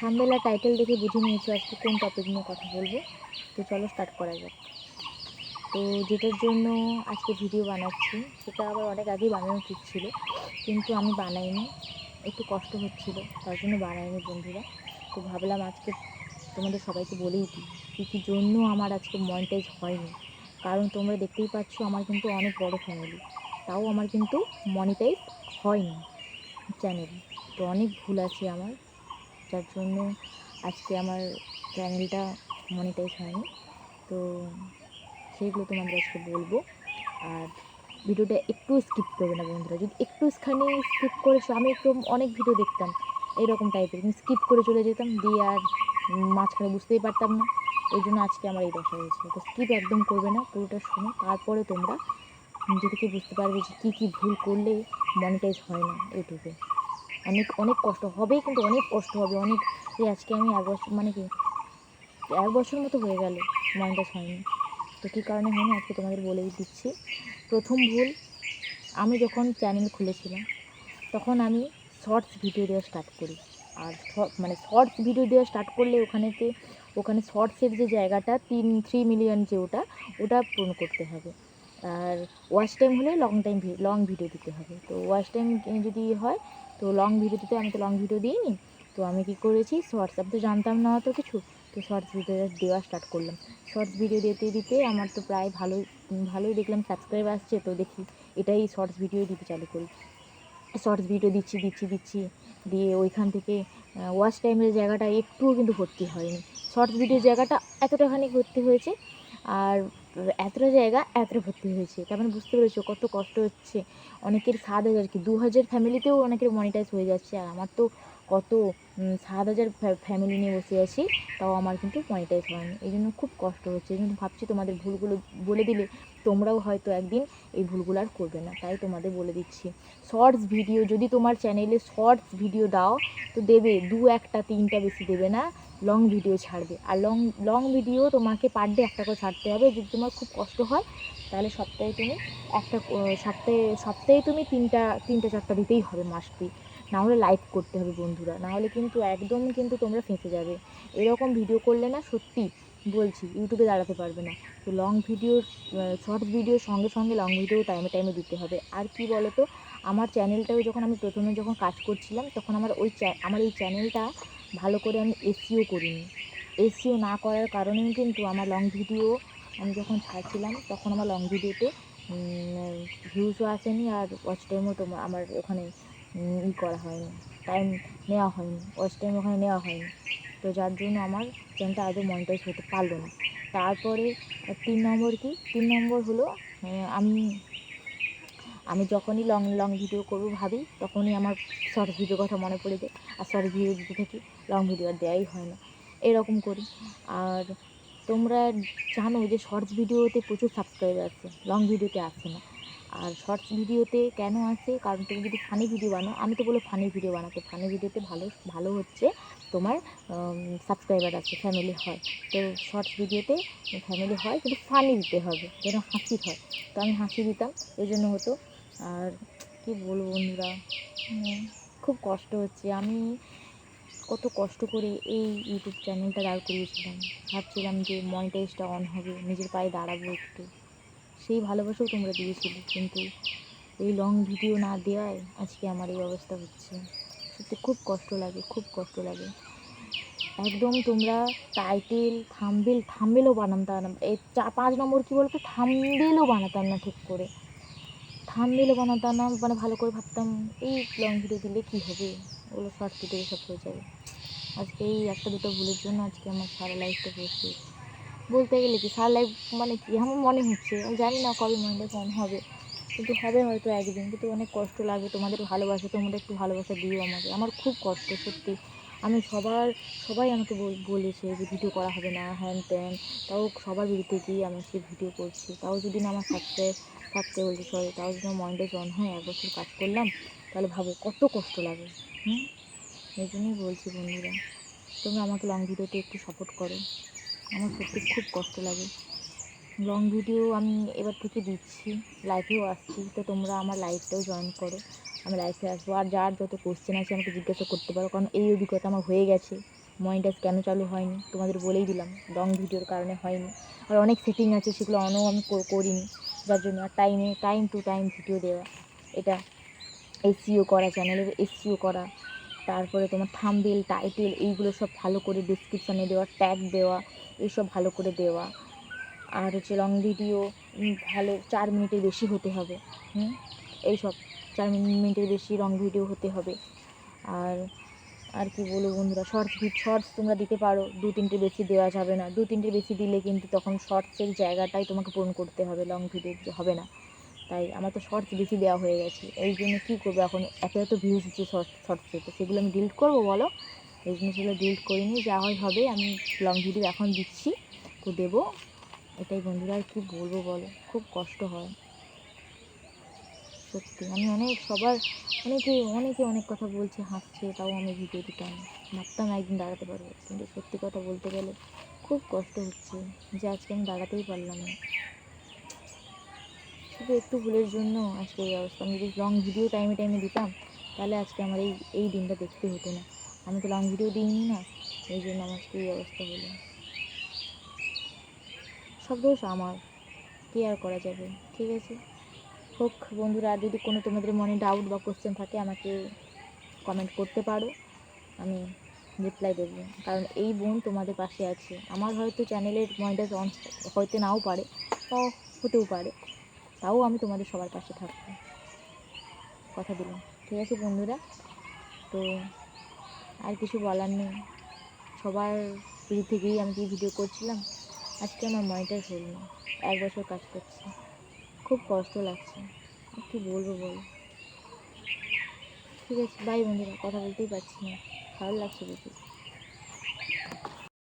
Thumbnail title দেখে বুঝে নিয়েছো আজকে কোন টপিক নিয়ে কথা বলব। তো চলো স্টার্ট করা যাক। তো যেটার জন্য আজকে ভিডিও বানাচ্ছি, সেটা আবার অনেক আগেই বানানো ঠিক ছিল, কিন্তু আমি বানাইনি। একটু কষ্ট হচ্ছিল, তার জন্য বানাইনি বন্ধুরা। তো ভাবলাম আজকে তোমাদের সবাইকে বলেই দিই কী কী জন্য আমার আজকে মনিটাইজ হয়নি। কারণ তোমরা দেখতেই পাচ্ছ আমার কিন্তু অনেক বড় ফ্যামিলি তাও আমার কিন্তু মনিটাইজ হয়নি চ্যানেল তো অনেক ভুল আছে আমার। যার জন্য আজকে আমার চ্যানেলটা মনিটাইজ হয়নি। তো সেইগুলো তোমাদের আজকে বলব। আর ভিডিওটা একটু স্কিপ করবে না বন্ধুরা। যদি একটুখানি স্কিপ করেছ, আমি একটু অনেক ভিডিও দেখতাম, এরকম টাইপের কিন্তু স্কিপ করে চলে যেতাম, দিয়ে আর মাঝখানে বুঝতেই পারতাম না। এই জন্য আজকে আমার এই দশা হয়েছে। তো স্কিপ একদম করবে না, পুরোটা শুনে। তারপরে তোমরা নিজে থেকে বুঝতে পারবে যে কী কী ভুল করলে মনিটাইজ হয় না ইউটিউবে অনেক অনেক কষ্ট হবে কিন্তু অনেক কষ্ট হবে, অনেক এই আজকে আমি এক বছর মানে কি, এক বছর মতো হয়ে গেল মনিটাইজ হয়নি। তো কী কারণে হয়নি আজকে তোমাদের বলেই দিচ্ছি। প্রথম ভুল, আমি যখন চ্যানেল খুলেছিলাম, তখন আমি শর্টস ভিডিও দেওয়া স্টার্ট করি। আর মানে শর্টস ভিডিও দেওয়া স্টার্ট করলে ওখানেতে, ওখানে শর্টসের যে জায়গাটা, তিন থ্রি মিলিয়ন যে ওটা ওটা পূরণ করতে হবে। আর ওয়াচ টাইম হলে লং টাইম লং ভিডিও দিতে হবে। তো ওয়াচ টাইম যদি হয় তো লং ভিডিওতে আমি তো লং ভিডিও দিইনি। তো আমি কী করেছি আমি তো জানতাম না অত কিছু, তো শর্টস ভিডিও দেওয়া স্টার্ট করলাম। শর্টস ভিডিও দিতে দিতে আমার তো প্রায় ভালোই ভালোই দেখলাম সাবস্ক্রাইব আসছে, তো দেখি এটাই শর্টস ভিডিও দিতে চালু করি। শর্টস ভিডিও দিচ্ছি দিচ্ছি দিচ্ছি, দিয়ে ওইখান থেকে ওয়াচ টাইমের জায়গাটা একটুও কিন্তু ভর্তি হয়নি। শর্টস ভিডিওর জায়গাটা এতটাখানি ভর্তি হয়েছে, আর এতটা জায়গা, এতটা ভর্তি হয়েছে। তার মানে বুঝতে পেরেছ? কত কষ্ট হচ্ছে। অনেকের সাত হাজার কি? দু হাজার ফ্যামিলিতেও অনেকের মনিটাইজ হয়ে যাচ্ছে। আর আমার তো কত সাত হাজার ফ্যামিলি নিয়ে বসে আছি, তাও আমার কিন্তু মনিটাইজ হয়নি। এই জন্য খুব কষ্ট হচ্ছে। এই জন্য ভাবছি তোমাদের ভুলগুলো বলে দিলে তোমরাও হয়তো একদিন এই ভুলগুলো আর করবে না। তাই তোমাদের বলে দিচ্ছি। শর্টস ভিডিও যদি তোমার চ্যানেলে শর্টস ভিডিও দাও, তো দেবে। দু একটা, তিনটা বেশি দেবে না। লং ভিডিও ছাড়বে। আর লং লং ভিডিও তোমাকে পার ডে একটা করে ছাড়তে হবে। যদি তোমার খুব কষ্ট হয়, তাহলে সপ্তাহে তুমি একটা সপ্তাহে সপ্তাহে তুমি তিনটা তিনটা, চারটা দিতেই হবে মাসটি না হলে লাইভ করতে হবে বন্ধুরা। না হলে কিন্তু একদম কিন্তু তোমরা ফেঁসে যাবে। এরকম ভিডিও করলে না সত্যি বলছি ইউটিউবে দাঁড়াতে পারবে না। তো লং ভিডিও শর্ট ভিডিও সঙ্গে সঙ্গে লং ভিডিও টাইমে টাইমে দিতে হবে। আর কি বলো তো আমার চ্যানেলটাও যখন আমি প্রথমে যখন কাজ করছিলাম, তখন আমার ওই আমার এই চ্যানেলটা ভালো করে আমি এসিও করিনি। এসিও না করার কারণেও কিন্তু আমার লং ভিডিও আমি যখন ছাড়ছিলাম, তখন আমার লং ভিডিওতে ভিউজও আসেনি আর ওয়াচ টাইমও তোমার আমার ওখানে ই করা হয়নি টাইম নেওয়া হয়নি ওয়াচ টাইম ওখানে নেওয়া হয়নি। তো যার জন্য আমার চ্যানেলটা আদৌ মনিটাইজ হতে পারল না। তারপরে তিন নম্বর কি? তিন নম্বর হলো আমি যখনই লং লং ভিডিও করব ভাবি, তখনই আমার শর্ট ভিডিও কথা মনে পড়ে যায়। আর শর্ট ভিডিও দিতে থাকি লং ভিডিও আর দেওয়াই হয় না। এরকম করি। আর তোমরা জানো যে শর্টস ভিডিওতে প্রচুর সাবস্ক্রাইবার আসে লং ভিডিওতে আসে না। আর শর্টস ভিডিওতে কেন আসে? কারণ তুমি যদি ফানি ভিডিও বানাও, আমি তো বলে ফানি ভিডিও বানাতে ফানি ভিডিওতে ভালো ভালো হচ্ছে তোমার সাবস্ক্রাইবার আছে ফ্যামিলি হয়। তো শর্টস ভিডিওতে ফ্যামিলি হয়, কিন্তু ফানি দিতে হবে, যেন হাসি হয়। তো আমি হাসি দিতাম এই জন্য হতো আর কি বলব বন্ধুরা? খুব কষ্ট হচ্ছে। আমি কত কষ্ট করে এই ইউটিউব চ্যানেলটা দাঁড় করিয়েছিলাম। ভাবছিলাম যে মনিটাইজটা অন হবে নিজের পায়ে দাঁড়াবো একটু। সেই ভালোবাসাও তোমরা দিয়েছিলে কিন্তু এই লং ভিডিও না দেওয়ায় আজকে আমার এই অবস্থা হচ্ছে। সত্যি খুব কষ্ট লাগে খুব কষ্ট লাগে। একদম তোমরা টাইটেল থামবেল থামবেলও বানাতাম না এই চা পাঁচ নম্বর কী বলতো? থামবেলও বানাতাম না ঠিক করে। থাম্বেলও বানাতাম না মানে ভালো করে ভাবতাম, এই লং ভিডিও দিলে কী হবে? ওগুলো শর্ট ভিডিও সব হয়ে যাবে। আজকে এই একটা দুটো ভুলের জন্য আজকে আমার সারা লাইফটা বসে। বলতে গেলে কি, সারা লাইফ মানে কি আমার মনে হচ্ছে। আমি জানি না কবে মনটা ফোন হবে। কিন্তু হবে হয়তো একদিন, কিন্তু অনেক কষ্ট লাগে তোমাদের ভালোবাসা তোমরা একটু ভালোবাসা দিও আমাকে। আমার খুব কষ্ট, সত্যি। আমি সবার, সবাই আমাকে বল- বলেছে যে ভিডিও করা হবে না, হ্যান ত্যান। তাও সবার বিরুদ্ধে গিয়ে আমি সে ভিডিও করছি। তাও যদি না আমার থাকতে থাকতে বলছি, সরি, তাও যদি আমার মনটা অন হয়, এক বছর কাজ করলাম, তাহলে ভাবো কত কষ্ট লাগে, হুম? এই জন্যই বলছি বন্ধুরা তোমরা আমাকে লং ভিডিওতে একটু সাপোর্ট করো। আমার সত্যি খুব কষ্ট লাগে। লং ভিডিও আমি এবার থেকে দিচ্ছি লাইভেও আসছি, তো তোমরা আমার লাইভটাও জয়েন করো। আমি লাইভে আসব। আর যার যত কোশ্চেন আছে আমাকে জিজ্ঞাসা করতে পারো। কারণ এই অভিজ্ঞতা আমার হয়ে গেছে। মনিটাইজ কেন চালু হয়নি? তোমাদের বলেই দিলাম। লং ভিডিওর কারণে হয়নি। আর অনেক সেটিং আছে, সেগুলো অনও আমি করিনি। যার জন্য আর টাইমে টাইম টু টাইম ভিডিও দেওয়া। এটা এসিও করা চ্যানেলের এসিও করা। তারপরে তোমার থাম্বেল টাইটেল এইগুলো সব ভালো করে ডিসক্রিপশানে দেওয়া ট্যাগ দেওয়া এইসব ভালো করে দেওয়া। আর হচ্ছে লং ভিডিও ভালো, চার মিনিটের বেশি হতে হবে। হুম? এইসব। চার মিনিটের বেশি লং ভিডিও হতে হবে। আর আর কি বলব বন্ধুরা শর্টস শর্টস তোমরা দিতে পারো, দু তিনটে বেশি দেওয়া যাবে না। দু তিনটে বেশি দিলে কিন্তু তখন শর্টসের জায়গাটাই তোমাকে পূরণ করতে হবে লং ভিডিও হবে না। তাই আমার তো শর্টস বেশি দেওয়া হয়ে গেছে। এই জন্য কী করব এখন? এত এত ভিউজ হচ্ছে শর্টস শর্টসে সেগুলো আমি ডিলিট করব বলো? এই জন্য সেগুলো ডিলিট করিনি যা হয় হবে, আমি লং ভিডিও এখন দিচ্ছি, তো দেবো। এটাই বন্ধুরা, আর কী বলব বলো? খুব কষ্ট হয়। সত্যি, আমি অনেক, সবার অনেকে অনেকে অনেক কথা বলছে, হাসছে, তাও আমি ভিডিও দিতাম ভাবতাম একদিন দাঁড়াতে পারব, কিন্তু সত্যি কথা বলতে গেলে খুব কষ্ট হচ্ছে যে আজকে আমি দাঁড়াতেই পারলাম না। শুধু একটু ভুলের জন্য আজকে এই অবস্থা, আমি যদি লং ভিডিও টাইমে টাইমে দিতাম, তাহলে আজকে আমার এই এই দিনটা দেখতে হতো না। আমি তো লং ভিডিও দিইনি না, এই জন্য আমার এই অবস্থা হলো। সব দোষ আমার, কী আর করা যাবে, ঠিক আছে? হোক, বন্ধুরা, যদি কোনো তোমাদের মনে ডাউট বা কোশ্চেন থাকে, আমাকে কমেন্ট করতে পারো। আমি রিপ্লাই দেবো। কারণ এই বোন তোমাদের পাশে আছে। আমার হয়তো চ্যানেলের মনিটাইজ অন হয়তো নাও পারে তাও হতেও পারে। তাও আমি তোমাদের সবার পাশে থাকব। কথা দিলাম। ঠিক আছে, বন্ধুরা? তো আর কিছু বলার নেই। সবার দিক থেকেই আমি কি ভিডিও করছিলাম, আজকে আমার মনিটাইজ হলো না। এক বছর কাজ করছি। খুব কষ্ট লাগছে। কি বলব বল? ঠিক আছে বাই বন্ধুরা, কথা বলতেই পারছি না। ভালো লাগছে বেশি